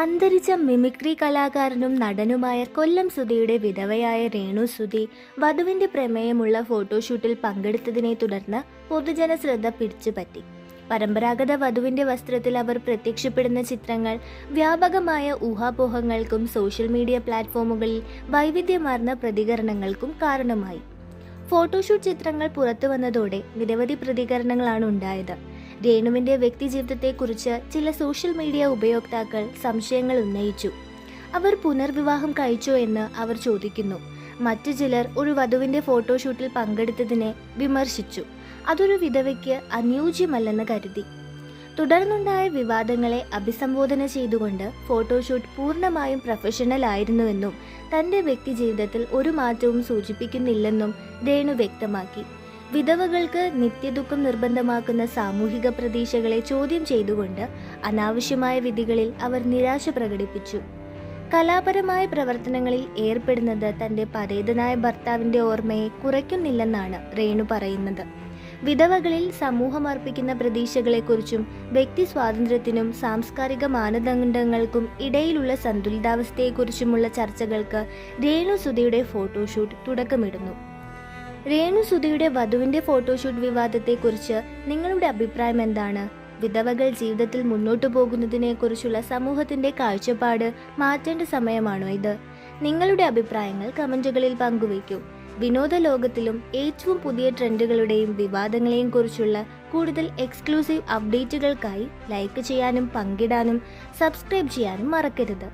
അന്തരിച്ച മിമിക്രി കലാകാരനും നടനുമായ കൊല്ലം സുധിയുടെ വിധവയായ രേണു സുധി വധുവിന്റെ പ്രമേയമുള്ള ഫോട്ടോഷൂട്ടിൽ പങ്കെടുത്തതിനെ തുടർന്ന് പൊതുജന ശ്രദ്ധ പിടിച്ചുപറ്റി. പരമ്പരാഗത വധുവിന്റെ വസ്ത്രത്തിൽ അവർ പ്രത്യക്ഷപ്പെടുന്ന ചിത്രങ്ങൾ വ്യാപകമായ ഊഹാപോഹങ്ങൾക്കും സോഷ്യൽ മീഡിയ പ്ലാറ്റ്ഫോമുകളിൽ വൈവിധ്യമാർന്ന പ്രതികരണങ്ങൾക്കും കാരണമായി. ഫോട്ടോഷൂട്ട് ചിത്രങ്ങൾ പുറത്തു വന്നതോടെ നിരവധി പ്രതികരണങ്ങളാണ് ഉണ്ടായത്. രേണുവിന്റെ വ്യക്തിജീവിതത്തെക്കുറിച്ച് ചില സോഷ്യൽ മീഡിയ ഉപയോക്താക്കൾ സംശയങ്ങൾ ഉന്നയിച്ചു. അവർ പുനർവിവാഹം കഴിച്ചോ എന്ന് അവർ ചോദിക്കുന്നു. മറ്റു ചിലർ ഒരു വധുവിന്റെ ഫോട്ടോഷൂട്ടിൽ പങ്കെടുത്തതിനെ വിമർശിച്ചു. അതൊരു വിധവയ്ക്ക് അനുയോജ്യമല്ലെന്ന് കരുതി. തുടർന്നുണ്ടായ വിവാദങ്ങളെ അഭിസംബോധന ചെയ്തുകൊണ്ട് ഫോട്ടോഷൂട്ട് പൂർണമായും പ്രൊഫഷണൽ ആയിരുന്നുവെന്നും തന്റെ വ്യക്തിജീവിതത്തിൽ ഒരു മാറ്റവും സൂചിപ്പിക്കുന്നില്ലെന്നും രേണു വ്യക്തമാക്കി. വിധവകൾക്ക് നിത്യദുഃഖം നിർബന്ധമാക്കുന്ന സാമൂഹിക പ്രതീക്ഷകളെ ചോദ്യം ചെയ്തുകൊണ്ട് അനാവശ്യമായ വിധികളിൽ അവർ നിരാശ പ്രകടിപ്പിച്ചു. കലാപരമായ പ്രവർത്തനങ്ങളിൽ ഏർപ്പെടുന്നത് തന്റെ പരേതനായ ഭർത്താവിന്റെ ഓർമ്മയെ കുറയ്ക്കുന്നില്ലെന്നാണ് രേണു പറയുന്നത്. വിധവകളിൽ സമൂഹം അർപ്പിക്കുന്ന പ്രതീക്ഷകളെക്കുറിച്ചും വ്യക്തി സ്വാതന്ത്ര്യത്തിനും സാംസ്കാരിക മാനദണ്ഡങ്ങൾക്കും ഇടയിലുള്ള സന്തുലിതാവസ്ഥയെക്കുറിച്ചുമുള്ള ചർച്ചകൾക്ക് രേണു സുധിയുടെ ഫോട്ടോഷൂട്ട് തുടക്കമിടുന്നു. രേണു സുധിയുടെ വധുവിന്റെ ഫോട്ടോഷൂട്ട് വിവാദത്തെക്കുറിച്ച് നിങ്ങളുടെ അഭിപ്രായം എന്താണ്? വിധവകൾ ജീവിതത്തിൽ മുന്നോട്ടു പോകുന്നതിനെക്കുറിച്ചുള്ള സമൂഹത്തിന്റെ കാഴ്ചപ്പാട് മാറ്റേണ്ട സമയമാണോ ഇത്? നിങ്ങളുടെ അഭിപ്രായങ്ങൾ കമന്റുകളിൽ പങ്കുവയ്ക്കൂ. വിനോദ ലോകത്തിലും ഏറ്റവും പുതിയ ട്രെൻഡുകളുടെയും വിവാദങ്ങളെയും കുറിച്ചുള്ള കൂടുതൽ എക്സ്ക്ലൂസീവ് അപ്ഡേറ്റുകൾക്കായി ലൈക്ക് ചെയ്യാനും പങ്കിടാനും സബ്സ്ക്രൈബ് ചെയ്യാനും മറക്കരുത്.